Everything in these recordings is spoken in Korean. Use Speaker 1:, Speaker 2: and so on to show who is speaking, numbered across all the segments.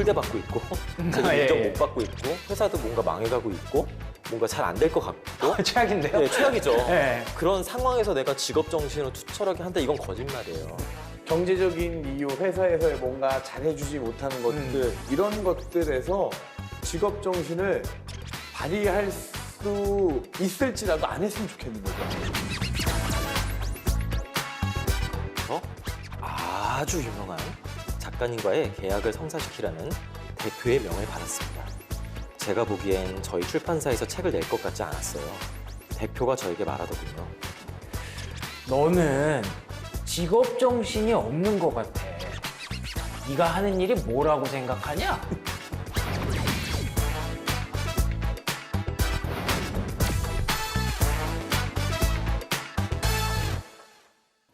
Speaker 1: 홀대받고 있고 제가
Speaker 2: 예,
Speaker 1: 인정
Speaker 2: 예.
Speaker 1: 못 받고 있고 회사도 뭔가 망해가고 있고 뭔가 잘 안 될 것 같고
Speaker 2: 최악인데요?
Speaker 1: 네, 최악이죠.
Speaker 2: 네.
Speaker 1: 그런 상황에서 내가 직업 정신을 투철하게 한다 이건 거짓말이에요.
Speaker 3: 경제적인 이유, 회사에서의 뭔가 잘해주지 못하는 것들 이런 것들에서 직업 정신을 발휘할 수 있을지라도 안 했으면 좋겠는 거죠.
Speaker 1: 어? 아주 유명한 작가님과의 계약을 성사시키라는 대표의 명을 받았습니다. 제가 보기엔 저희 출판사에서 책을 낼 것 같지 않았어요. 대표가 저에게 말하더군요.
Speaker 2: 너는 직업 정신이 없는 것 같아. 네가 하는 일이 뭐라고 생각하냐?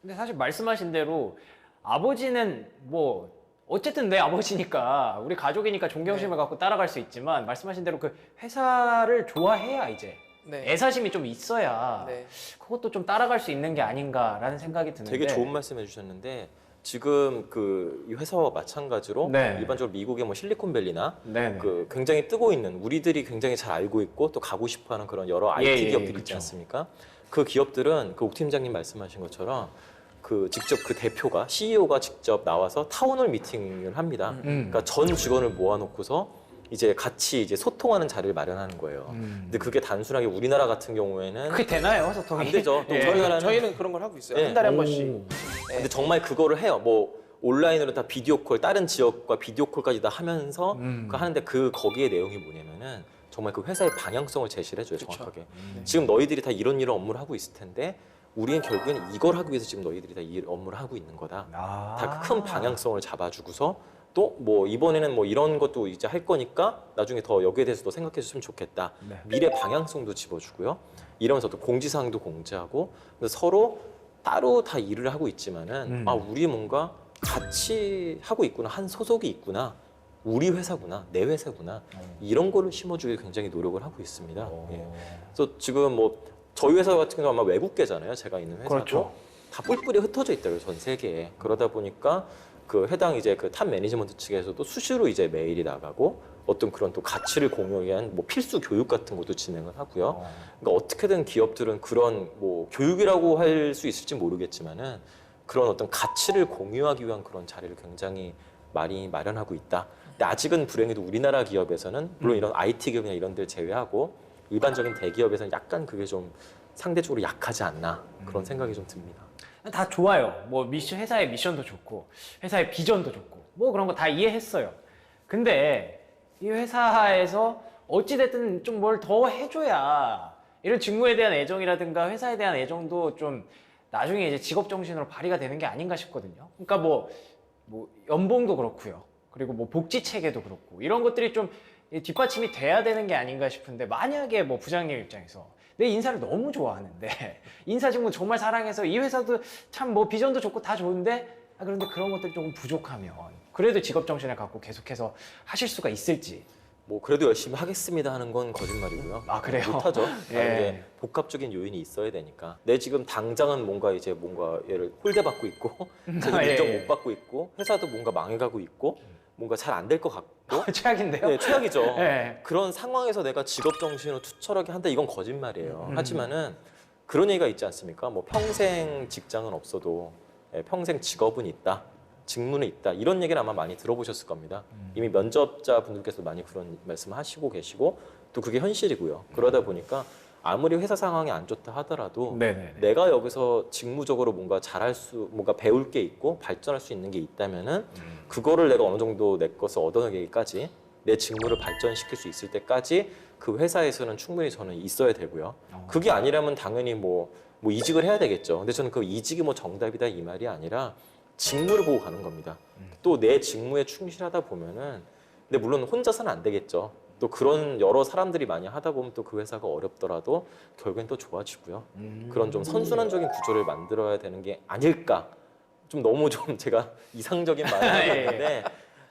Speaker 2: 근데 사실 말씀하신 대로 아버지는 뭐 어쨌든 내 아버지니까 우리 가족이니까 존경심을 갖고 따라갈 수 있지만 말씀하신 대로 그 회사를 좋아해야 이제
Speaker 4: 네.
Speaker 2: 애사심이 좀 있어야
Speaker 4: 네.
Speaker 2: 그것도 좀 따라갈 수 있는 게 아닌가라는 생각이 드는데
Speaker 1: 되게 좋은 말씀 해주셨는데 지금 그 이 회사와 마찬가지로
Speaker 2: 네.
Speaker 1: 일반적으로 미국의 뭐 실리콘밸리나
Speaker 2: 네네.
Speaker 1: 그 굉장히 뜨고 있는 우리들이 굉장히 잘 알고 있고 또 가고 싶어하는 그런 여러 IT
Speaker 2: 예, 예,
Speaker 1: 기업들이 있지
Speaker 2: 그쵸.
Speaker 1: 않습니까? 그 기업들은 그 옥 팀장님 말씀하신 것처럼 그 직접 그 대표가 CEO가 직접 나와서 타운홀 미팅을 합니다.
Speaker 2: 음.
Speaker 1: 그러니까 전 직원을 모아놓고서 이제 같이 이제 소통하는 자리를 마련하는 거예요.
Speaker 2: 음.
Speaker 1: 근데 그게 단순하게 우리나라 같은 경우에는
Speaker 2: 그게 되나요, 소통이?
Speaker 1: 안 되죠. 또
Speaker 2: 예.
Speaker 1: 우리나라는
Speaker 4: 저희는 그런 걸 하고 있어요.
Speaker 1: 네.
Speaker 4: 한 달에 한
Speaker 2: 오.
Speaker 4: 번씩.
Speaker 1: 근데 정말 그거를 해요. 뭐 온라인으로 다 비디오 콜 다른 지역과 비디오 콜까지 다 하면서
Speaker 2: 음.
Speaker 1: 그 하는데 그 거기에 내용이 뭐냐면은 정말 그 회사의 방향성을 제시를 해줘요
Speaker 4: 그쵸.
Speaker 1: 정확하게.
Speaker 2: 음.
Speaker 1: 지금 너희들이 다 이런 이런 업무를 하고 있을 텐데 우리는 결국엔 이걸 하기 위해서 지금 너희들이 다 이 업무를 하고 있는 거다.
Speaker 2: 아.
Speaker 1: 다 큰 방향성을 잡아주고서 또 뭐 이번에는 뭐 이런 것도 이제 할 거니까 나중에 더 여기에 대해서 더 생각해 줬으면 좋겠다.
Speaker 2: 네.
Speaker 1: 미래 방향성도 집어주고요. 이러면서 또 공지사항도 공지하고 서로 따로 다 일을 하고 있지만은
Speaker 2: 음.
Speaker 1: 아 우리 뭔가 같이 하고 있구나 한 소속이 있구나 우리 회사구나 내 회사구나 이런 거를 심어주기 굉장히 노력을 하고 있습니다.
Speaker 2: 어.
Speaker 1: 예. 그래서 지금 뭐 저희 회사 같은 경우 아마 외국계잖아요. 제가 있는 회사도
Speaker 2: 그렇죠.
Speaker 1: 다 뿔뿔이 흩어져 있다고요 전 세계에. 그러다 보니까 그 해당 이제 그 탑 매니지먼트 측에서도 수시로 이제 메일이 나가고 어떤 그런 또 가치를 공유하기 위한 뭐 필수 교육 같은 것도 진행을 하고요.
Speaker 2: 어.
Speaker 1: 그러니까 어떻게든 기업들은 그런 뭐 교육이라고 할 수 있을지 모르겠지만은 그런 어떤 가치를 공유하기 위한 그런 자리를 굉장히 많이 마련하고 있다. 근데 아직은 불행히도 우리나라 기업에서는 물론 이런 IT 기업이나 이런 데를 제외하고 일반적인 대기업에서는 약간 그게 좀 상대적으로 약하지 않나 그런 생각이 좀 듭니다.
Speaker 2: 다 좋아요. 뭐 미션 회사의 미션도 좋고 회사의 비전도 좋고 뭐 그런 거 다 이해했어요. 근데 이 회사에서 어찌 됐든 좀 뭘 더 해줘야 이런 직무에 대한 애정이라든가 회사에 대한 애정도 좀 나중에 이제 직업 정신으로 발휘가 되는 게 아닌가 싶거든요. 그러니까 뭐, 뭐 연봉도 그렇고요. 그리고 뭐 복지 체계도 그렇고 이런 것들이 좀 뒷받침이 돼야 되는 게 아닌가 싶은데 만약에 뭐 부장님 입장에서 내 인사를 너무 좋아하는데 인사 직무 정말 사랑해서 이 회사도 참 뭐 비전도 좋고 다 좋은데 아, 그런데 그런 것들이 조금 부족하면 그래도 직업 정신을 갖고 계속해서 하실 수가 있을지
Speaker 1: 뭐 그래도 열심히 하겠습니다 하는 건 거짓말이고요.
Speaker 2: 아, 그래요?
Speaker 1: 못하죠.
Speaker 2: 예.
Speaker 1: 아, 이게 복합적인 요인이 있어야 되니까. 내 지금 당장은 뭔가 이제 뭔가 얘를 홀대받고 있고 제가
Speaker 2: 아, 예,
Speaker 1: 인정
Speaker 2: 예.
Speaker 1: 못 받고 있고 회사도 뭔가 망해가고 있고 뭔가 잘 안 될 것 같고
Speaker 2: 최악인데요?
Speaker 1: 네, 최악이죠.
Speaker 2: 예.
Speaker 1: 그런 상황에서 내가 직업 정신을 투철하게 한다 이건 거짓말이에요.
Speaker 2: 음.
Speaker 1: 하지만은 그런 얘기가 있지 않습니까? 뭐 평생 직장은 없어도 예, 평생 직업은 있다. 직무는 있다. 이런 얘기를 아마 많이 들어보셨을 겁니다.
Speaker 2: 음.
Speaker 1: 이미 면접자 분들께서 많이 그런 말씀을 하시고 계시고 또 그게 현실이고요. 그러다 보니까 아무리 회사 상황이 안 좋다 하더라도
Speaker 2: 네네네.
Speaker 1: 내가 여기서 직무적으로 뭔가 잘할 수, 뭔가 배울 게 있고 발전할 수 있는 게 있다면은 그거를 내가 어느 정도 내 것을 얻어내기까지 내 직무를 발전시킬 수 있을 때까지 그 회사에서는 충분히 저는 있어야 되고요.
Speaker 2: 어.
Speaker 1: 그게 아니라면 당연히 뭐, 뭐 이직을 해야 되겠죠. 근데 저는 그 이직이 뭐 정답이다 이 말이 아니라 직무를 보고 가는 겁니다. 또 내 직무에 충실하다 보면은 근데 물론 혼자서는 안 되겠죠. 또 그런 여러 사람들이 많이 하다 보면 또 그 회사가 어렵더라도 결국엔 또 좋아지고요. 그런 좀 선순환적인 구조를 만들어야 되는 게 아닐까. 좀 너무 좀 제가 이상적인 말을 하는데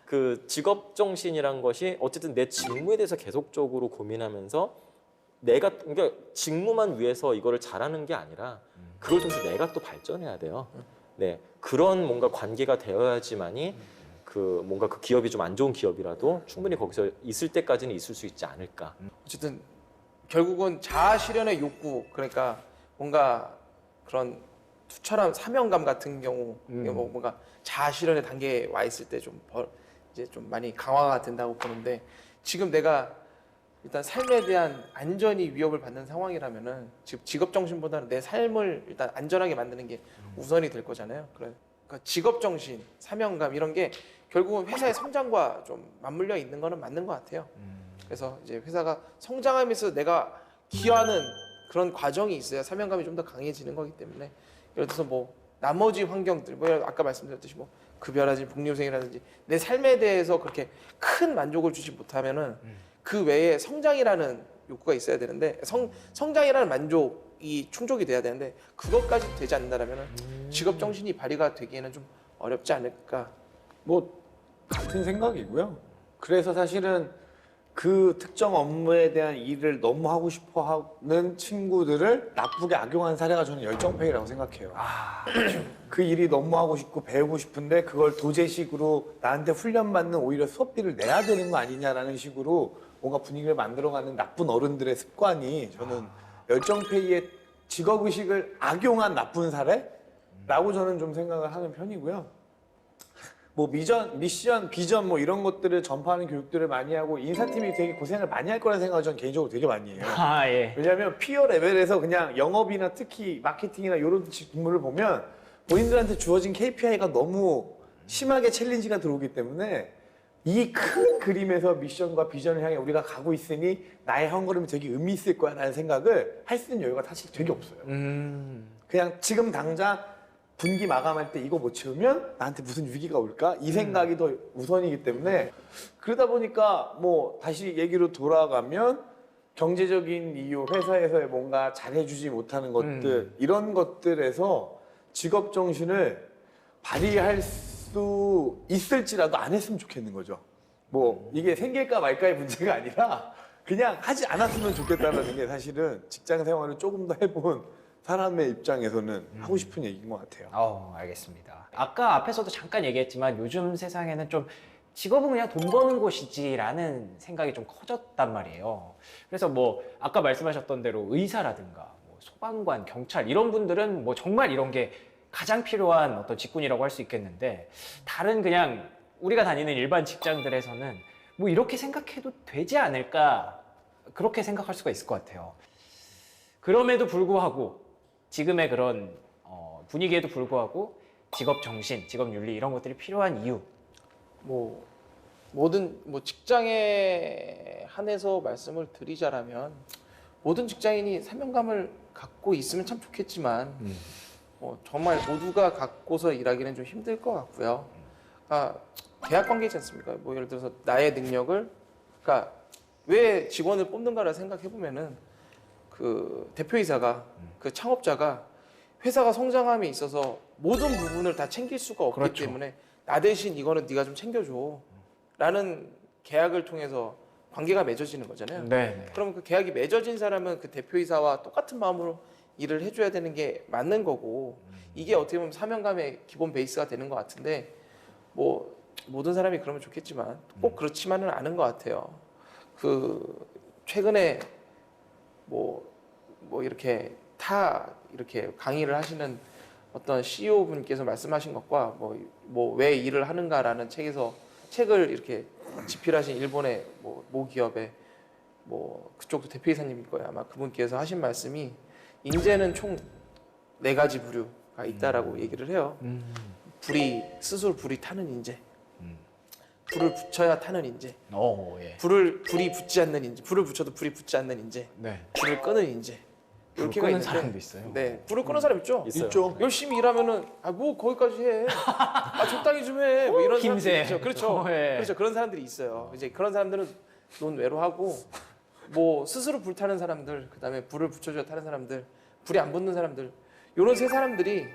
Speaker 1: 그 직업 정신이란 것이 어쨌든 내 직무에 대해서 계속적으로 고민하면서 내가 그러니까 직무만 위해서 이거를 잘하는 게 아니라 그걸 통해서 내가 또 발전해야 돼요. 네 그런 뭔가 관계가 되어야지만이 그 뭔가 그 기업이 좀 안 좋은 기업이라도 충분히 거기서 있을 때까지는 있을 수 있지 않을까.
Speaker 4: 어쨌든 결국은 자아 실현의 욕구 그러니까 뭔가 그런 투철한 사명감 같은 경우
Speaker 2: 음.
Speaker 4: 뭐 뭔가 자아 실현의 단계에 와 있을 때 좀 이제 좀 많이 강화가 된다고 보는데 지금 내가 일단 삶에 대한 안전이 위협을 받는 상황이라면은 지금 직업 정신보다는 내 삶을 일단 안전하게 만드는 게 우선이 될 거잖아요. 그래- 그러니까 직업 정신, 사명감 이런 게 결국은 회사의 성장과 좀 맞물려 있는 거는 맞는 것 같아요. 그래서 이제 회사가 성장하면서 내가 기여하는 그런 과정이 있어야 사명감이 좀 더 강해지는 거기 때문에 예를 들어서 뭐 나머지 환경들 뭐 아까 말씀드렸듯이 뭐 급여라든지 복리후생이라든지 내 삶에 대해서 그렇게 큰 만족을 주지 못하면은 그 외에 성장이라는 욕구가 있어야 되는데 성 성장이라는 만족이 충족이 돼야 되는데 그것까지 되지 않는다라면은 직업 정신이 발휘가 되기에는 좀 어렵지 않을까.
Speaker 3: 뭐 같은 생각이고요. 그래서 사실은 그 특정 업무에 대한 일을 너무 하고 싶어 하는 친구들을 나쁘게 악용한 사례가 저는 열정페이라고 생각해요. 그 일이 너무 하고 싶고 배우고 싶은데 그걸 도제식으로 나한테 훈련받는 오히려 수업비를 내야 되는 거 아니냐라는 식으로 뭔가 분위기를 만들어가는 나쁜 어른들의 습관이 저는 열정페이의 직업의식을 악용한 나쁜 사례라고 저는 좀 생각을 하는 편이고요. 뭐 미전, 미션, 비전 뭐 이런 것들을 전파하는 교육들을 많이 하고 인사팀이 되게 고생을 많이 할 거라는 생각을 저는 개인적으로 되게 많이 해요.
Speaker 2: 아 예.
Speaker 3: 왜냐하면 피어 레벨에서 그냥 영업이나 특히 마케팅이나 이런 직무를 보면 본인들한테 주어진 KPI가 너무 심하게 챌린지가 들어오기 때문에 이 큰 그림에서 미션과 비전을 향해 우리가 가고 있으니 나의 한 걸음이 되게 의미 있을 거야 라는 생각을 할 수 있는 여유가 사실 되게 없어요.
Speaker 2: 음.
Speaker 3: 그냥 지금 당장 분기 마감할 때 이거 못 채우면 나한테 무슨 위기가 올까? 이 생각이 더 우선이기 때문에 그러다 보니까 뭐 다시 얘기로 돌아가면 경제적인 이유, 회사에서의 뭔가 잘해주지 못하는 것들 이런 것들에서 직업 정신을 발휘할 수 있을지라도 안 했으면 좋겠는 거죠. 뭐 이게 생길까 말까의 문제가 아니라 그냥 하지 않았으면 좋겠다는 게 사실은 직장 생활을 조금 더 해본 사람의 입장에서는 하고 싶은 얘기인 것 같아요.
Speaker 2: 어, 알겠습니다. 아까 앞에서도 잠깐 얘기했지만 요즘 세상에는 좀 직업은 그냥 돈 버는 곳이지라는 생각이 좀 커졌단 말이에요. 그래서 뭐 아까 말씀하셨던 대로 의사라든가 뭐 소방관, 경찰 이런 분들은 뭐 정말 이런 게 가장 필요한 어떤 직군이라고 할 수 있겠는데 다른 그냥 우리가 다니는 일반 직장들에서는 뭐 이렇게 생각해도 되지 않을까 그렇게 생각할 수가 있을 것 같아요. 그럼에도 불구하고 지금의 그런 어, 분위기에도 불구하고 직업 정신, 직업 윤리 이런 것들이 필요한 이유.
Speaker 4: 뭐 모든 뭐 직장에 한해서 말씀을 드리자라면 모든 직장인이 사명감을 갖고 있으면 참 좋겠지만 뭐 정말 모두가 갖고서 일하기는 좀 힘들 것 같고요. 그러니까 계약 관계지 않습니까? 뭐 예를 들어서 나의 능력을 그러니까 왜 직원을 뽑는가를 생각해 보면은 그 대표이사가 그 창업자가 회사가 성장함에 있어서 모든 부분을 다 챙길 수가 없기
Speaker 2: 그렇죠.
Speaker 4: 때문에 나 대신 이거는 네가 좀 챙겨줘 라는 계약을 통해서 관계가 맺어지는 거잖아요.
Speaker 2: 네.
Speaker 4: 그러면 그 계약이 맺어진 사람은 그 대표이사와 똑같은 마음으로 일을 해줘야 되는 게 맞는 거고 이게 어떻게 보면 사명감의 기본 베이스가 되는 것 같은데 뭐 모든 사람이 그러면 좋겠지만 꼭 그렇지만은 않은 것 같아요. 그 최근에 뭐, 뭐 이렇게 타 이렇게 강의를 하시는 어떤 CEO 분께서 말씀하신 것과 뭐뭐왜 일을 하는가라는 책에서 책을 이렇게 집필하신 일본의 뭐 모 기업의 뭐 그쪽도 대표이사님일 거예요 아마 그분께서 하신 말씀이 인재는 총 네 가지 부류가 있다라고 얘기를 해요.
Speaker 2: 음.
Speaker 4: 불이 스스로 불이 타는 인재, 불을 붙여야 타는 인재,
Speaker 2: 어, 예.
Speaker 4: 불을 불이 붙지 않는 인재, 불을 붙여도 불이 붙지 않는 인재,
Speaker 2: 네.
Speaker 4: 불을 끄는 인재.
Speaker 2: 불 끄는
Speaker 4: 있는데,
Speaker 2: 사람도 있어요.
Speaker 4: 네, 불을 끄는 사람 있죠.
Speaker 1: 있어요.
Speaker 3: 있죠.
Speaker 4: 열심히 일하면은 아 뭐 거기까지 해. 아 적당히 좀 해. 뭐 이런
Speaker 2: 김새.
Speaker 4: 사람들이 있죠. 그렇죠.
Speaker 2: 어, 예.
Speaker 4: 그렇죠. 그런 사람들이 있어요. 이제 그런 사람들은 논외로 하고 뭐 스스로 불 타는 사람들, 그다음에 불을 붙여줘야 타는 사람들, 불이 안 붙는 사람들. 요런 세 사람들이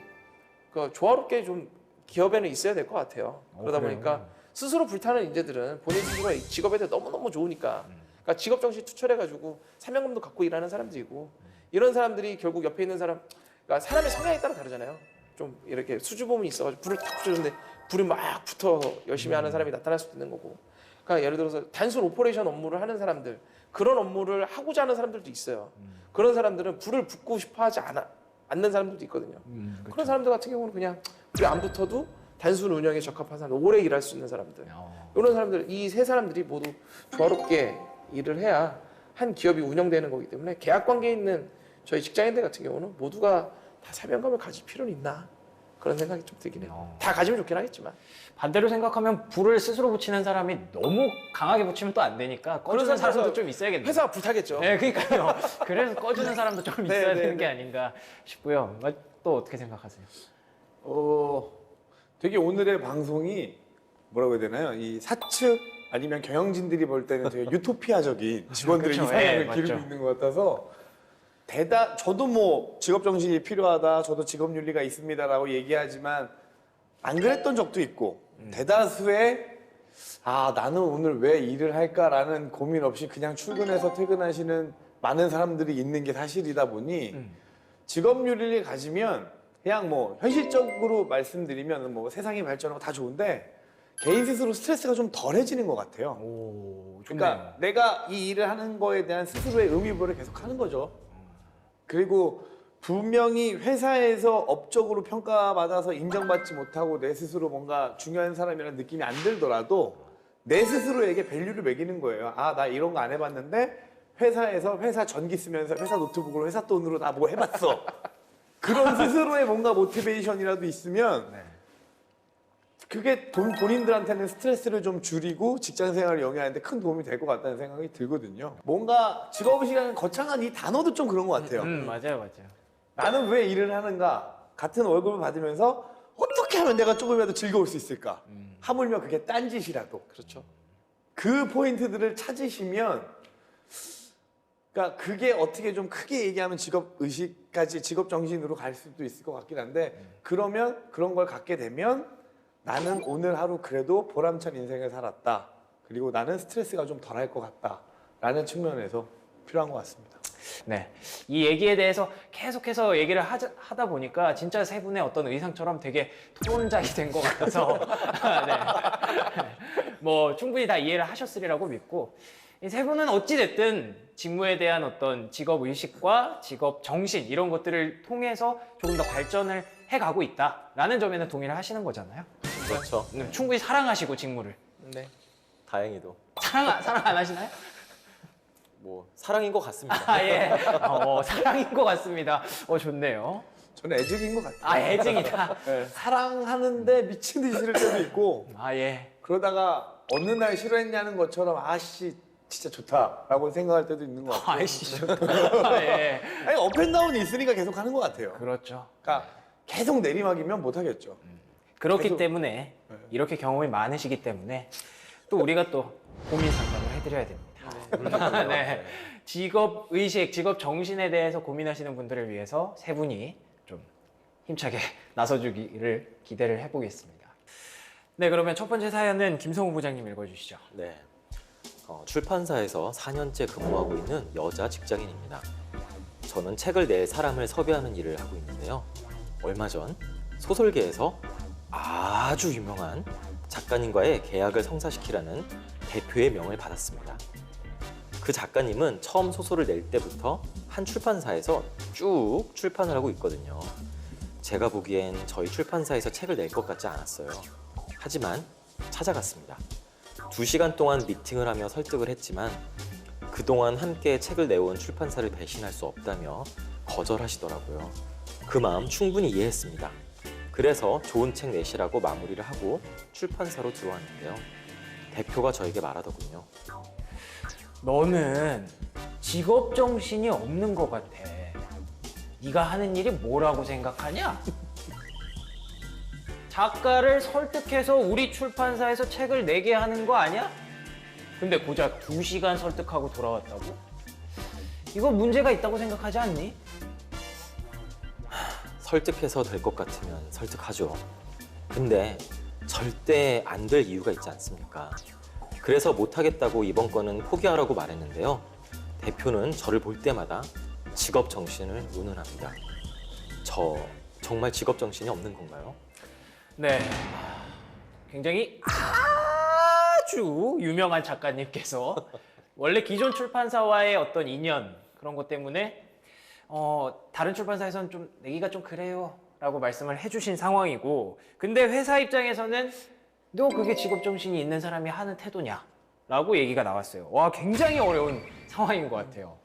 Speaker 4: 그 조화롭게 좀 기업에는 있어야 될 것 같아요. 그러다
Speaker 2: 어, 그래요?
Speaker 4: 보니까 스스로 불타는 인재들은 본인 스스로가 이 직업에 대해 너무 너무 좋으니까
Speaker 2: 음.
Speaker 4: 그러니까 직업 정신 투철해가지고 사명감도 갖고 일하는 사람들이고 이런 사람들이 결국 옆에 있는 사람 그러니까 사람의 성향에 따라 다르잖아요. 좀 이렇게 수줍음이 있어가지고 불을 탁 붙여줬는데 불이 막 붙어 열심히 하는 사람이 나타날 수도 있는 거고. 그러니까 예를 들어서 단순 오퍼레이션 업무를 하는 사람들 그런 업무를 하고자 하는 사람들도 있어요. 그런 사람들은 불을 붙고 싶어 하지 않아, 않는 사람들도 있거든요.
Speaker 2: 음, 그쵸.
Speaker 4: 그런 사람들 같은 경우는 그냥 불이 안 붙어도 단순 운영에 적합한 사람, 오래 일할 수 있는 사람들.
Speaker 2: 어.
Speaker 4: 이런 사람들 이 세 사람들이 모두 조화롭게 일을 해야 한 기업이 운영되는 거기 때문에 계약 관계에 있는 저희 직장인들 같은 경우는 모두가 다 사명감을 가질 필요는 있나 그런 생각이 좀 들긴 해요.
Speaker 2: 어.
Speaker 4: 다 가지면 좋긴 하겠지만
Speaker 2: 반대로 생각하면 불을 스스로 붙이는 사람이 너무 강하게 붙이면 또 안 되니까 꺼주는
Speaker 4: 그런
Speaker 2: 사람도 좀 있어야겠네요.
Speaker 4: 회사가 불타겠죠.
Speaker 2: 네, 그러니까요. 그래서 꺼주는 사람도 좀
Speaker 4: 네,
Speaker 2: 있어야
Speaker 4: 네,
Speaker 2: 되는
Speaker 4: 네.
Speaker 2: 게 아닌가 싶고요. 어, 또 어떻게 생각하세요?
Speaker 3: 어, 되게 오늘의 방송이 뭐라고 해야 되나요? 이 사측 아니면 경영진들이 볼 때는 되게 유토피아적인 직원들의
Speaker 2: 그렇죠.
Speaker 3: 이상향을
Speaker 2: 예,
Speaker 3: 기르고
Speaker 2: 맞죠.
Speaker 3: 있는 것 같아서 대다 저도 뭐 직업 정신이 필요하다, 저도 직업 윤리가 있습니다라고 얘기하지만 안 그랬던 적도 있고
Speaker 2: 음.
Speaker 3: 대다수의 아 나는 오늘 왜 일을 할까라는 고민 없이 그냥 출근해서 퇴근하시는 많은 사람들이 있는 게 사실이다 보니
Speaker 2: 음.
Speaker 3: 직업 윤리를 가지면 그냥 뭐 현실적으로 말씀드리면 뭐 세상이 발전하고 다 좋은데 개인 스스로 스트레스가 좀 덜해지는 것 같아요.
Speaker 2: 오,
Speaker 3: 그러니까 내가 이 일을 하는 거에 대한 스스로의 의미부여를 계속 하는 거죠. 그리고 분명히 회사에서 업적으로 평가받아서 인정받지 못하고 내 스스로 뭔가 중요한 사람이라는 느낌이 안 들더라도 내 스스로에게 밸류를 매기는 거예요. 아, 나 이런 거 안 해봤는데 회사에서 회사 전기 쓰면서 회사 노트북으로 회사 돈으로 나 뭐 해봤어. 그런 스스로의 뭔가 모티베이션이라도 있으면
Speaker 2: 네.
Speaker 3: 그게 돈, 본인들한테는 스트레스를 좀 줄이고 직장 생활을 영위하는데 큰 도움이 될 것 같다는 생각이 들거든요. 뭔가 직업의식이라는 거창한 이 단어도 좀 그런 것 같아요.
Speaker 2: 음, 맞아요, 맞아요.
Speaker 3: 나는 왜 일을 하는가? 같은 월급을 받으면서 어떻게 하면 내가 조금이라도 즐거울 수 있을까? 하물며 그게 딴짓이라도.
Speaker 4: 그렇죠.
Speaker 3: 그 포인트들을 찾으시면 그러니까 그게 어떻게 좀 크게 얘기하면 직업 의식까지 직업 정신으로 갈 수도 있을 것 같긴 한데 그러면 그런 걸 갖게 되면 나는 오늘 하루 그래도 보람찬 인생을 살았다. 그리고 나는 스트레스가 좀 덜할 것 같다 라는 측면에서 필요한 것 같습니다.
Speaker 2: 네. 이 얘기에 대해서 계속해서 얘기를 하자, 하다 보니까 진짜 세 분의 어떤 의상처럼 되게 토론작이 된 것 같아서 네. 뭐 충분히 다 이해를 하셨으리라고 믿고 이 세 분은 어찌됐든 직무에 대한 어떤 직업 의식과 직업 정신 이런 것들을 통해서 조금 더 발전을 해가고 있다라는 점에는 동의를 하시는 거잖아요.
Speaker 1: 그렇죠.
Speaker 2: 네, 충분히 사랑하시고 직무를
Speaker 4: 네.
Speaker 1: 다행히도
Speaker 2: 사랑 사랑 안 하시나요?
Speaker 1: 뭐 사랑인 것 같습니다.
Speaker 2: 아 예, 어, 사랑인 것 같습니다. 어 좋네요.
Speaker 3: 저는 애증인 것 같아요.
Speaker 2: 아 애증이다.
Speaker 3: 네, 사랑하는데 미친 듯이 싫을 때도 있고
Speaker 2: 아 예.
Speaker 3: 그러다가 어느 날 싫어했냐는 것처럼 아씨 진짜 좋다라고 생각할 때도 있는 것 같아요.
Speaker 2: 아이씨 좋다. 예.
Speaker 3: 아니 업앤다운이 있으니까 계속 하는 것 같아요.
Speaker 2: 그렇죠.
Speaker 3: 그러니까 계속 내리막이면 못 하겠죠.
Speaker 2: 그렇기
Speaker 3: 계속-
Speaker 2: 때문에
Speaker 3: 네.
Speaker 2: 이렇게 경험이 많으시기 때문에 또 우리가 또 고민 상담을 해드려야 됩니다. 네. 직업 의식, 직업 정신에 대해서 고민하시는 분들을 위해서 세 분이 좀 힘차게 나서주기를 기대를 해보겠습니다. 네, 그러면 첫 번째 사연은 김성우 부장님 읽어주시죠.
Speaker 1: 네. 어, 출판사에서 4년째 근무하고 있는 여자 직장인입니다. 저는 책을 낼 사람을 섭외하는 일을 하고 있는데요. 얼마 전 소설계에서 아주 유명한 작가님과의 계약을 성사시키라는 대표의 명을 받았습니다. 그 작가님은 처음 소설을 낼 때부터 한 출판사에서 쭉 출판을 하고 있거든요. 제가 보기엔 저희 출판사에서 책을 낼 것 같지 않았어요. 하지만 찾아갔습니다. 두 시간 동안 미팅을 하며 설득을 했지만 그동안 함께 책을 내온 출판사를 배신할 수 없다며 거절하시더라고요. 그 마음 충분히 이해했습니다. 그래서 좋은 책 내시라고 마무리를 하고 출판사로 들어왔는데요. 대표가 저에게 말하더군요.
Speaker 2: 너는 직업 정신이 없는 것 같아. 네가 하는 일이 뭐라고 생각하냐? 작가를 설득해서 우리 출판사에서 책을 내게 하는 거 아니야? 근데 고작 두 시간 설득하고 돌아왔다고? 이거 문제가 있다고 생각하지 않니?
Speaker 1: 설득해서 될 것 같으면 설득하죠. 근데 절대 안 될 이유가 있지 않습니까? 그래서 못하겠다고 이번 건은 포기하라고 말했는데요. 대표는 저를 볼 때마다 직업 정신을 운운합니다. 저 정말 직업 정신이 없는 건가요?
Speaker 2: 네. 굉장히 아주 유명한 작가님께서 원래 기존 출판사와의 어떤 인연 그런 것 때문에 어, 다른 출판사에서는 좀 내기가 좀 그래요 라고 말씀을 해주신 상황이고 근데 회사 입장에서는 너 그게 직업 정신이 있는 사람이 하는 태도냐 라고 얘기가 나왔어요. 와 굉장히 어려운 상황인 것 같아요.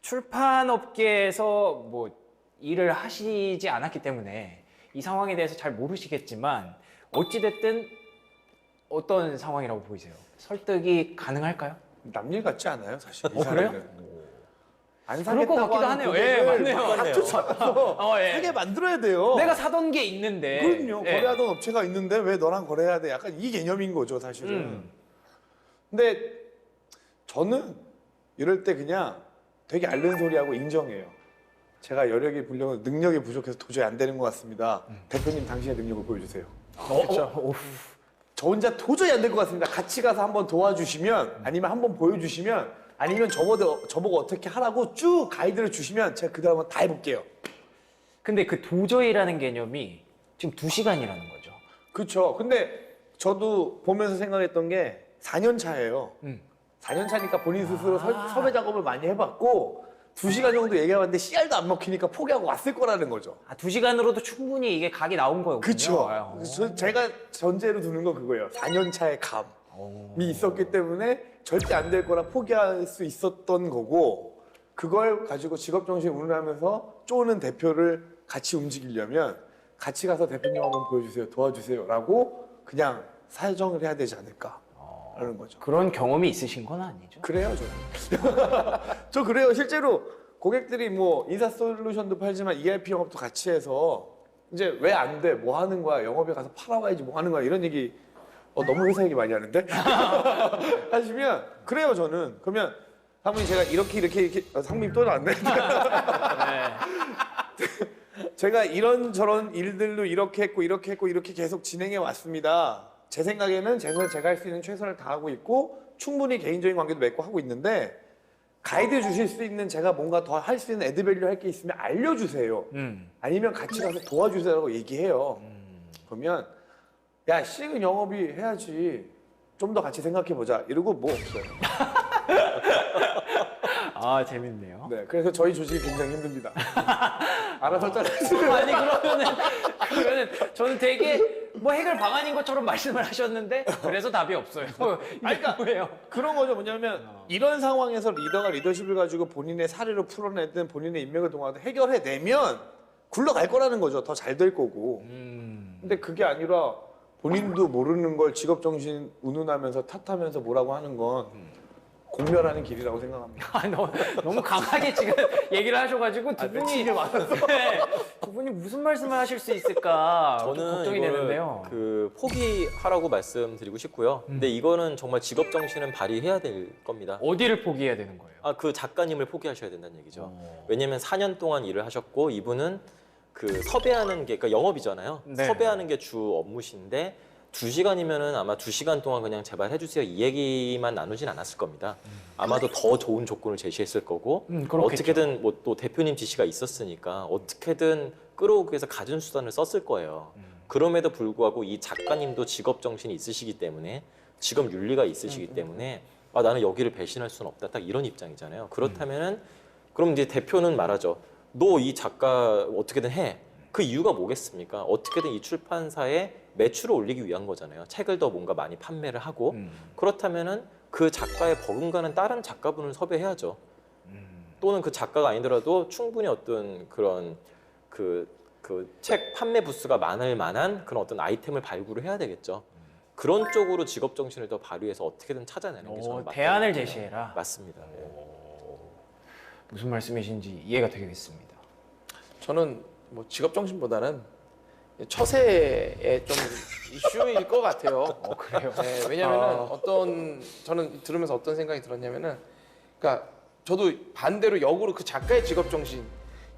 Speaker 2: 출판업계에서 뭐 일을 하시지 않았기 때문에 이 상황에 대해서 잘 모르시겠지만 어찌됐든 어떤 상황이라고 보이세요? 설득이 가능할까요?
Speaker 3: 남일 같지 않아요, 사실. 이
Speaker 2: 어, 그래요?
Speaker 3: 안
Speaker 2: 그럴 것
Speaker 3: 사겠다고
Speaker 2: 같기도
Speaker 3: 하는
Speaker 2: 하네요. 예,
Speaker 3: 고객을
Speaker 2: 맞네요.
Speaker 3: 다 쫓아가서
Speaker 2: 어, 예.
Speaker 3: 사게 만들어야 돼요.
Speaker 2: 내가 사던 게 있는데
Speaker 3: 그럼요.
Speaker 2: 예.
Speaker 3: 거래하던 업체가 있는데 왜 너랑 거래해야 돼? 약간 이 개념인 거죠, 사실은.
Speaker 2: 음.
Speaker 3: 근데 저는 이럴 때 그냥 되게 앓는 소리하고 인정해요. 제가 여력이 불려 능력이 부족해서 도저히 안 되는 것 같습니다. 대표님 당신의 능력을 보여주세요.
Speaker 2: 어, 어, 어.
Speaker 3: 저 혼자 도저히 안 될 것 같습니다. 같이 가서 한번 도와주시면 아니면 한번 보여주시면 아니면 저보고 저보고 어떻게 하라고 쭉 가이드를 주시면 제가 그 다음은 다 해볼게요.
Speaker 2: 근데 그 도저히라는 개념이 지금 두 시간이라는 거죠.
Speaker 3: 그렇죠. 근데 저도 보면서 생각했던 게 4년 차예요.
Speaker 2: 음.
Speaker 3: 4년 차니까 본인 스스로 설-
Speaker 2: 아.
Speaker 3: 섭외 작업을 많이 해봤고 2시간 정도 얘기해봤는데 씨알도 안 먹히니까 포기하고 왔을 거라는 거죠.
Speaker 2: 아, 두 시간으로도 충분히 이게 각이 나온.
Speaker 3: 그렇죠.
Speaker 2: 아, 어.
Speaker 3: 저- 제가 전제로 두는 건 그거예요. 4년 차의 감이
Speaker 2: 어.
Speaker 3: 있었기 때문에 절대 안 될 거라 포기할 수 있었던 거고 그걸 가지고 직업 정신 운운하면서 쪼는 대표를 같이 움직이려면 같이 가서 대표님 한번 보여주세요. 도와주세요라고 그냥 사정을 해야 되지 않을까 라는 거죠.
Speaker 2: 그런 경험이 있으신 건 아니죠.
Speaker 3: 그래요, 저는. 저 그래요. 실제로 고객들이 뭐 인사 솔루션도 팔지만 ERP 영업도 같이 해서 이제 왜 안 돼? 뭐 하는 거야? 영업에 가서 팔아와야지 뭐 하는 거야? 이런 얘기 어, 너무 회사 얘기 많이 하는데? 하시면 그래요, 저는. 그러면 상무님 제가 이렇게 이렇게 이렇게 아, 상무님 또 나왔네. 제가 이런저런 일들로 이렇게 했고 이렇게 했고 이렇게 계속 진행해 왔습니다. 제 생각에는 제가 제가 할 수 있는 최선을 다하고 있고 충분히 개인적인 관계도 맺고 하고 있는데 가이드 주실 수 있는 제가 뭔가 더 할 수 있는 애드밸류 할 게 있으면 알려주세요.
Speaker 2: 음.
Speaker 3: 아니면 같이 가서 도와주세요라고 얘기해요. 그러면 야 실은 영업이 해야지 좀 더 같이 생각해 보자 이러고 뭐 없어요.
Speaker 2: 아 재밌네요.
Speaker 3: 네, 그래서 저희 조직이 굉장히 힘듭니다. 알아서 잘라주세요.
Speaker 2: 아니 그러면은 그러면은 저는 되게 뭐 해결 방안인 것처럼 말씀을 하셨는데 그래서 답이 없어요. 아니 그러니까 왜요?
Speaker 3: 그런 거죠. 뭐냐면 이런 상황에서 리더가 리더십을 가지고 본인의 사례로 풀어내든 본인의 인맥을 동하든 해결해내면 굴러갈 거라는 거죠. 더 잘 될 거고.
Speaker 2: 음.
Speaker 3: 근데 그게 아니라 본인도 모르는 걸 직업 정신 운운하면서 탓하면서 뭐라고 하는 건 공멸하는 길이라고 생각합니다.
Speaker 2: 아, 너무, 너무 강하게 지금 얘기를 하셔가지고 두
Speaker 3: 아,
Speaker 2: 분이
Speaker 3: 게 많아서.
Speaker 2: 네, 두 분이 무슨 말씀을 하실 수 있을까 좀
Speaker 1: 저는
Speaker 2: 걱정이
Speaker 1: 이거를
Speaker 2: 되는데요.
Speaker 1: 그 포기하라고 말씀드리고 싶고요. 근데 이거는 정말 직업 정신은 발휘해야 될 겁니다.
Speaker 2: 어디를 포기해야 되는 거예요?
Speaker 1: 아, 그 작가님을 포기하셔야 된다는 얘기죠.
Speaker 2: 어.
Speaker 1: 왜냐면 4년 동안 일을 하셨고 이분은 그 섭외하는 게 그러니까 영업이잖아요.
Speaker 2: 네.
Speaker 1: 섭외하는 게 주 업무신데 두 시간이면은 아마 두 시간 동안 그냥 제발 해주세요 이 얘기만 나누진 않았을 겁니다. 아마도 더 좋은 조건을 제시했을 거고
Speaker 2: 음, 그렇겠죠.
Speaker 1: 어떻게든 뭐 또 대표님 지시가 있었으니까 어떻게든 끌어오기 위해서 가진 수단을 썼을 거예요.
Speaker 2: 음.
Speaker 1: 그럼에도 불구하고 이 작가님도 직업 정신이 있으시기 때문에 직업 윤리가
Speaker 2: 음,
Speaker 1: 있으시기 때문에 아 나는 여기를 배신할 수는 없다 딱 이런 입장이잖아요. 그렇다면은 그럼 이제 대표는 말하죠. 너 이 작가 어떻게든 해. 그 이유가 뭐겠습니까? 어떻게든 이 출판사에 매출을 올리기 위한 거잖아요. 책을 더 뭔가 많이 판매를 하고
Speaker 2: 음.
Speaker 1: 그렇다면은 그 작가의 버금가는 다른 작가분을 섭외해야죠. 또는 그 작가가 아니더라도 충분히 어떤 그런 그 그 책 판매 부스가 많을 만한 그런 어떤 아이템을 발굴을 해야 되겠죠. 그런 쪽으로 직업 정신을 더 발휘해서 어떻게든 찾아내는 게 저는
Speaker 2: 어,
Speaker 1: 맞다고
Speaker 2: 대안을
Speaker 1: 생각해요.
Speaker 2: 제시해라.
Speaker 1: 맞습니다. 예.
Speaker 2: 무슨 말씀이신지 이해가 되겠습니다.
Speaker 4: 저는 뭐 직업 정신보다는 처세의 좀 이슈일 것 같아요.
Speaker 2: 어, 그래요?
Speaker 4: 네, 왜냐면은
Speaker 2: 아.
Speaker 4: 어떤 저는 들으면서 어떤 생각이 들었냐면은 그러니까 저도 반대로 역으로 그 작가의 직업 정신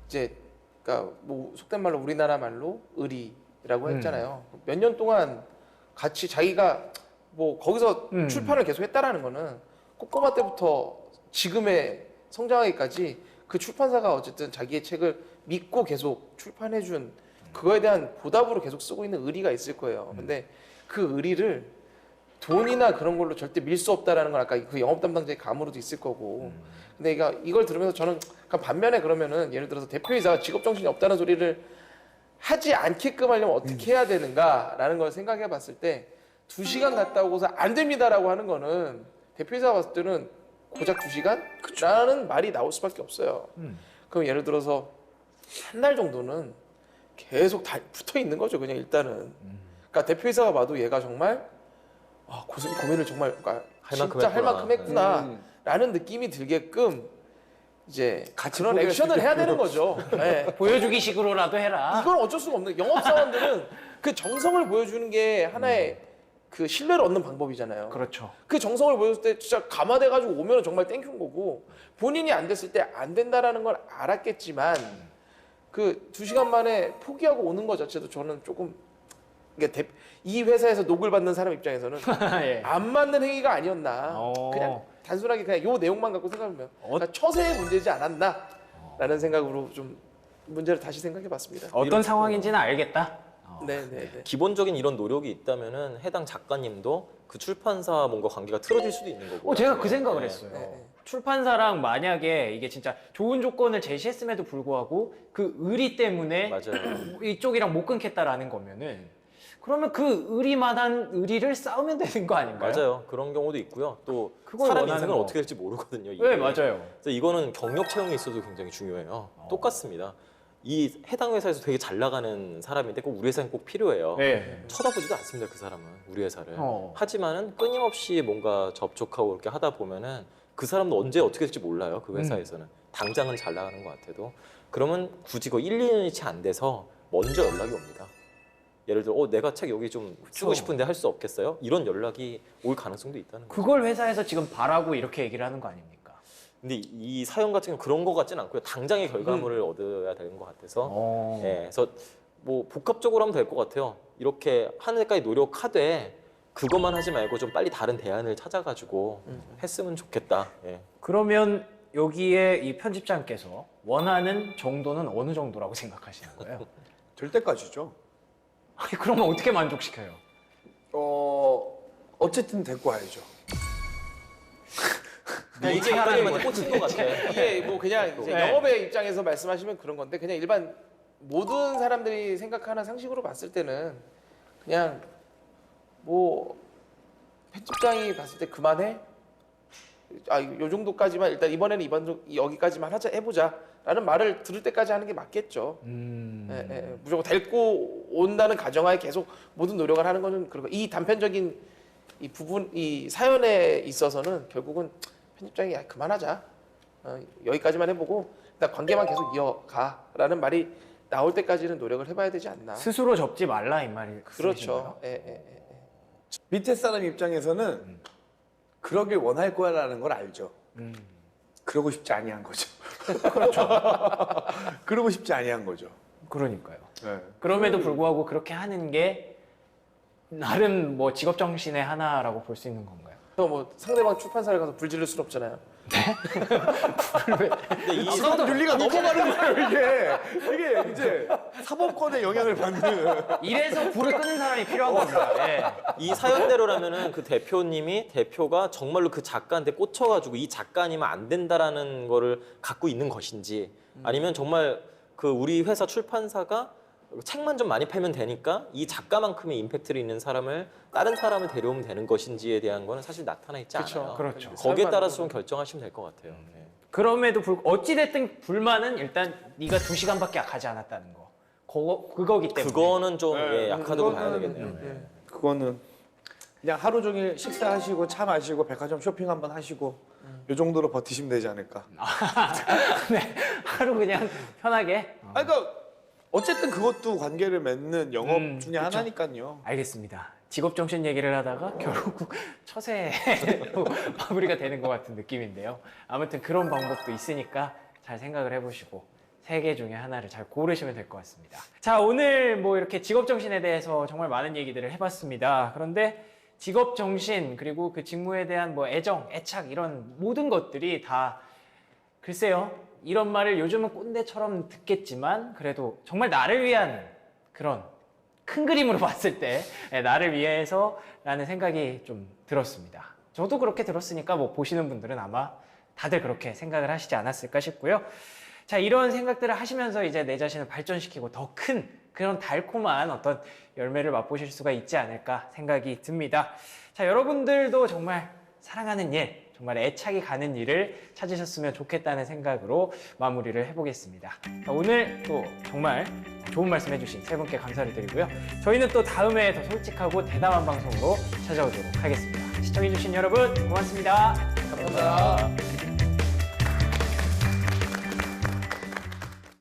Speaker 4: 이제 그러니까 뭐 속된 말로 우리나라 말로 의리라고
Speaker 2: 음.
Speaker 4: 했잖아요. 몇년 동안 같이 자기가 뭐 거기서
Speaker 2: 음.
Speaker 4: 출판을 계속 했다라는 거는 꼬꼬마 때부터 지금의 성장하기까지 그 출판사가 어쨌든 자기의 책을 믿고 계속 출판해준 그거에 대한 보답으로 계속 쓰고 있는 의리가 있을 거예요. 근데 그 의리를 돈이나 그런 걸로 절대 밀 수 없다라는 건 아까 그 영업 담당자의 감으로도 있을 거고. 근데 이거 이걸 들으면서 저는 반면에 그러면은 예를 들어서 대표이사가 직업 정신이 없다는 소리를 하지 않게끔 하려면 어떻게 해야 되는가라는 걸 생각해 봤을 때 두 시간 갔다 오고서 안 됩니다라고 하는 거는 대표이사가 봤을 때는 고작 두 시간? 라는 말이 나올 수밖에 없어요. 그럼 예를 들어서 한 달 정도는 계속 다 붙어 있는 거죠. 그냥 일단은. 그러니까 대표이사가 봐도 얘가 정말 아, 고생 고민을 정말 그러니까 진짜 할. 만큼 했구나.
Speaker 3: 음.
Speaker 4: 라는 느낌이 들게끔 이제
Speaker 3: 같이
Speaker 4: 그런 액션을
Speaker 3: 수
Speaker 4: 해야 되는 거죠. 네.
Speaker 2: 보여주기식으로라도 해라.
Speaker 4: 이건 어쩔 수가 없는 영업 사원들은 그 정성을 보여주는 게 하나의 그 신뢰를 얻는 방법이잖아요.
Speaker 2: 그렇죠.
Speaker 4: 그 정성을 보였을 때 진짜 감화돼 가지고 오면 정말 땡큐인 거고 본인이 안 됐을 때 안 된다라는 걸 알았겠지만 그 두 시간 만에 포기하고 오는 것 자체도 저는 조금 대- 이 회사에서 녹을 받는 사람 입장에서는
Speaker 2: 예.
Speaker 4: 안 맞는 행위가 아니었나
Speaker 2: 어.
Speaker 4: 그냥 단순하게 그냥 요 내용만 갖고 생각하면 그러니까 처세의 문제지 않았나라는 생각으로 좀 문제를 다시 생각해봤습니다.
Speaker 2: 어떤 상황인지는 알겠다. 어.
Speaker 4: 네, 네, 네.
Speaker 1: 기본적인 이런 노력이 있다면은 해당 작가님도 그 출판사 뭔가 관계가 틀어질 수도 있는 거고.
Speaker 2: 어, 제가 그 생각을
Speaker 1: 네.
Speaker 2: 했어요.
Speaker 4: 네, 네.
Speaker 2: 출판사랑 만약에 이게 진짜 좋은 조건을 제시했음에도 불구하고 그 의리 때문에
Speaker 1: 맞아요.
Speaker 2: 이쪽이랑 못 끊겠다라는 거면은 그러면 그 의리만한 의리를 싸우면 되는 거 아닌가요?
Speaker 1: 맞아요. 그런 경우도 있고요. 또
Speaker 2: 그걸
Speaker 1: 사람
Speaker 2: 원하는
Speaker 1: 인생은
Speaker 2: 거.
Speaker 1: 어떻게 될지 모르거든요. 이게.
Speaker 2: 네, 맞아요.
Speaker 1: 그래서 이거는 경력 채용에 있어도 굉장히 중요해요.
Speaker 2: 어.
Speaker 1: 똑같습니다. 이 해당 회사에서 되게 잘 나가는 사람인데 꼭 우리 회사엔 꼭 필요해요.
Speaker 2: 네.
Speaker 1: 쳐다보지도 않습니다. 그 사람은 우리 회사를.
Speaker 2: 어.
Speaker 1: 하지만은 끊임없이 뭔가 접촉하고 이렇게 하다 보면은 그 사람도 언제 어떻게 될지 몰라요. 그 회사에서는 당장은 잘 나가는 것 같아도 그러면 굳이 그 1, 2년이 채 안 돼서 먼저 연락이 옵니다. 예를 들어, 어, 내가 책 여기 좀 쓰고 싶은데 할 수 없겠어요? 이런 연락이 올 가능성도 있다는 거예요.
Speaker 2: 그걸 회사에서 지금 바라고 이렇게 얘기를 하는 거 아닙니까?
Speaker 1: 근데 이- 이 사연 같은 경우 는 그런 것 같지는 않고요. 당장의 결과물을 얻어야 되는 것 같아서
Speaker 2: 어.
Speaker 1: 예, 그래서 뭐 복합적으로 하면 될 것 같아요. 이렇게 하는 데까지 노력하되 그것만 하지 말고 좀 빨리 다른 대안을 찾아가지고 했으면 좋겠다. 예.
Speaker 2: 그러면 여기에 이 편집장께서 원하는 정도는 어느 정도라고 생각하시는 거예요?
Speaker 3: 될 때까지죠.
Speaker 2: 아니, 그러면 어떻게 만족시켜요?
Speaker 3: 어 어쨌든 데리고 와야죠.
Speaker 1: 근데 이 작가님한테 꽂힌 것 같아.
Speaker 4: 이게 뭐 그냥 이제
Speaker 2: 네.
Speaker 4: 영업의 입장에서 말씀하시면 그런 건데 그냥 일반 모든 사람들이 생각하는 상식으로 봤을 때는 그냥 뭐 편집장이 봤을 때 그만해 아 요 정도까지만 일단 이번에는 이번 정- 여기까지만 하자 해보자 라는 말을 들을 때까지 하는 게 맞겠죠.
Speaker 2: 음.
Speaker 4: 예, 예, 무조건 데리고 온다는 가정하에 계속 모든 노력을 하는 거는 그리고 이 단편적인 이 부분 이 사연에 있어서는 결국은 편집장이 야, 그만하자 어, 여기까지만 해보고 일단 관계만 계속 이어가라는 말이 나올 때까지는 노력을 해봐야 되지 않나
Speaker 2: 스스로 접지 말라 이 말이
Speaker 4: 그렇죠 예, 예, 예.
Speaker 3: 밑에 사람 입장에서는 그러길 원할 거야라는 걸 알죠.
Speaker 2: 음.
Speaker 3: 그러고 싶지 아니한 거죠. 그러고 싶지 아니한 거죠.
Speaker 2: 그러니까요.
Speaker 3: 네.
Speaker 2: 그럼에도 불구하고 그렇게 하는 게 나름 뭐 직업 정신의 하나라고 볼 수 있는 건가요?
Speaker 4: 뭐 상대방 출판사를 가서 불 지를 순 없잖아요.
Speaker 1: 근데 이
Speaker 3: 사법 윤리가 넘어가는 거예요 이게. 이게. 이제 사법권의 영향을 받는.
Speaker 2: 이래서 불을 끄는 사람이 필요한 겁니다. 예.
Speaker 1: 이 사연대로라면은 그 대표님이 대표가 정말로 그 작가한테 꽂혀가지고 이 작가님은 안 된다라는 거를 갖고 있는 것인지 아니면 정말 그 우리 회사 출판사가 책만 좀 많이 팔면 되니까 이 작가만큼의 임팩트를 있는 사람을 다른 사람을 데려오면 되는 것인지에 대한 거는 사실 나타나 있지
Speaker 4: 그쵸.
Speaker 1: 않아요.
Speaker 2: 그렇죠.
Speaker 1: 거기에 따라서 좀 결정하시면 될 것 같아요. 네.
Speaker 2: 그럼에도 불구 어찌 됐든 불만은 일단 네가 두 시간밖에 가지 않았다는 거. 그거 그거기 때문에.
Speaker 1: 그거는 좀
Speaker 3: 네,
Speaker 1: 예, 약하다고 봐야 되겠네요.
Speaker 4: 예, 예.
Speaker 3: 그거는 그냥 하루 종일 식사하시고 차 마시고 백화점 쇼핑 한번 하시고 요 정도로 버티시면 되지 않을까.
Speaker 2: 네. 하루 그냥 편하게. 어.
Speaker 3: 아 그러니까 어쨌든 그것도 관계를 맺는 영업
Speaker 2: 음,
Speaker 3: 중에
Speaker 2: 그쵸.
Speaker 3: 하나니까요.
Speaker 2: 알겠습니다. 직업 정신 얘기를 하다가 결국 처세로 마무리가 되는 것 같은 느낌인데요. 아무튼 그런 방법도 있으니까 잘 생각을 해보시고 세 개 중에 하나를 잘 고르시면 될 것 같습니다. 자, 오늘 뭐 이렇게 직업 정신에 대해서 정말 많은 얘기들을 해봤습니다. 그런데 직업 정신 그리고 그 직무에 대한 뭐 애정, 애착 이런 모든 것들이 다 글쎄요. 이런 말을 요즘은 꼰대처럼 듣겠지만 그래도 정말 나를 위한 그런 큰 그림으로 봤을 때 예, 나를 위해서라는 생각이 좀 들었습니다. 저도 그렇게 들었으니까 뭐 보시는 분들은 아마 다들 그렇게 생각을 하시지 않았을까 싶고요. 자, 이런 생각들을 하시면서 이제 내 자신을 발전시키고 더 큰 그런 달콤한 어떤 열매를 맛보실 수가 있지 않을까 생각이 듭니다. 자, 여러분들도 정말 사랑하는 일, 정말 애착이 가는 일을 찾으셨으면 좋겠다는 생각으로 마무리를 해보겠습니다. 자, 오늘 또 정말 좋은 말씀 해주신 세 분께 감사를 드리고요. 저희는 또 다음에 더 솔직하고 대담한 방송으로 찾아오도록 하겠습니다. 시청해주신 여러분 고맙습니다.
Speaker 4: 감사합니다.